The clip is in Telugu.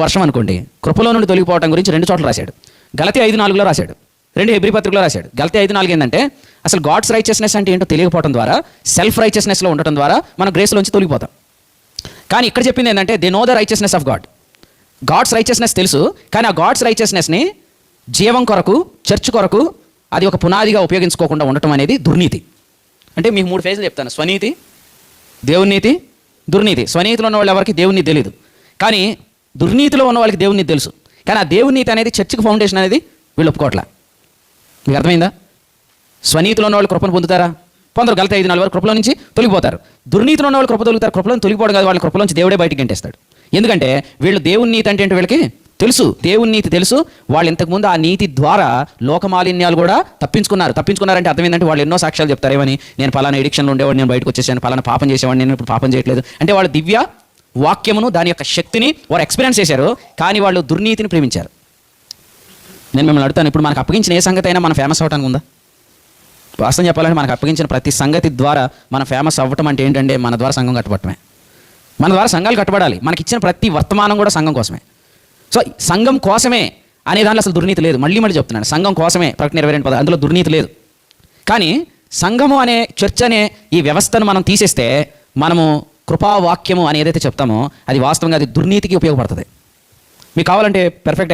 వర్షం అనుకోండి. కృపలో నుండి తొలగిపోవడం గురించి రెండు చోట్ల రాశాడు. గలతి ఐదు నాలుగులో రాశాడు. రెండు హెబ్రి పత్రికలో రాశాడు. గలతి ఐదు నాలుగు ఏంటంటే అసలు గాడ్స్ రైచియస్నెస్ అంటే ఏంటో తెలియకపోవడం ద్వారా సెల్ఫ్ రైచియస్నెస్లో ఉండటం ద్వారా మనం గ్రేస్లోంచి తొలగిపోతాం. కానీ ఇక్కడ చెప్పింది ఏంటంటే they know the righteousness of God God's righteousness తెలుసు కానీ ఆ గాడ్స్ రైచియస్నెస్ని జీవం కొరకు చర్చ్ కొరకు అది ఒక పునాదిగా ఉపయోగించుకోకుండా ఉండటం అనేది దుర్నీతి. అంటే మీకు మూడు ఫేజ్లు చెప్తాను. స్వనీతి దేవునీతి దుర్నీతి. స్వనీతిలో ఉన్న వాళ్ళు ఎవరికి దేవుని తెలియదు కానీ దుర్నీతిలో ఉన్న వాళ్ళకి దేవుని తెలుసు. కానీ ఆ దేవునీతి అనేది చర్చికి ఫౌండేషన్ అనేది వీళ్ళు ఒప్పుకోవట్లా. మీకు అర్థమైందా? స్వనీతిలో ఉన్న వాళ్ళు కృపను పొందుతారా? పొందరు గలత ఐదు నాలుగు వరకు కృపలో నుంచి తొలిగిపోతారు. దుర్నీతిలో ఉన్న వాళ్ళు కృప తొలుగుతారు. కృపలో తొలగిపోవడం కాదు వాళ్ళ కృపలోంచి దేవుడే బయటికి గంటేస్తాడు. ఎందుకంటే వీళ్ళు దేవుని నీతి అంటే ఏంటో వీళ్ళకి? తెలుసు. దేవుని నీతి తెలుసు. వాళ్ళు ఇంతకుముందు ఆ నీతి ద్వారా లోకమాలిన్యాలు కూడా తప్పించుకున్నారు. తప్పించుకున్నారంటే అర్థం ఏంటంటే వాళ్ళు ఎన్నో సాక్ష్యాలు చెప్తారేమని. నేను పలానా ఎడిక్షన్లో ఉండేవాడు నేను బయటకు వచ్చేసాను పలానా పాపం చేసేవాడిని నేను ఇప్పుడు పాపం చేయట్లేదు. అంటే వాళ్ళు దివ్య వాక్యమును దాని యొక్క శక్తిని వారు ఎక్స్పీరియన్స్ చేశారు కానీ వాళ్ళు దుర్నీతిని ప్రేమించారు. నేను మిమ్మల్ని అడుగుతాను ఇప్పుడు మనకు అప్పగించిన ఏ సంగతి అయినా మనం ఫేమస్ అవ్వడానికి ఉందా? వాస్తవం చెప్పాలంటే మనకు అప్పగించిన ప్రతి సంగతి ద్వారా మనం ఫేమస్ అవ్వటం అంటే ఏంటంటే మన ద్వారా సంఘం కట్టబడటమే. మన ద్వారా సంఘాలు కట్టబడాలి. మనకి ఇచ్చిన ప్రతి వర్తమానం కూడా సంఘం కోసమే. సో సంఘం కోసమే అనే దాంట్లో అసలు దుర్నీతి లేదు. మళ్ళీ మళ్ళీ చెప్తున్నాను. సంఘం కోసమే ప్రకటన ఇరవై రెండు పద అందులో దుర్నీతి లేదు. కానీ సంఘము అనే చర్చ్ అనే ఈ వ్యవస్థను మనం తీసేస్తే మనము కృపావాక్యము అని ఏదైతే చెప్తామో అది వాస్తవంగా అది దుర్నీతికి ఉపయోగపడుతుంది. మీకు కావాలంటే పెర్ఫెక్ట్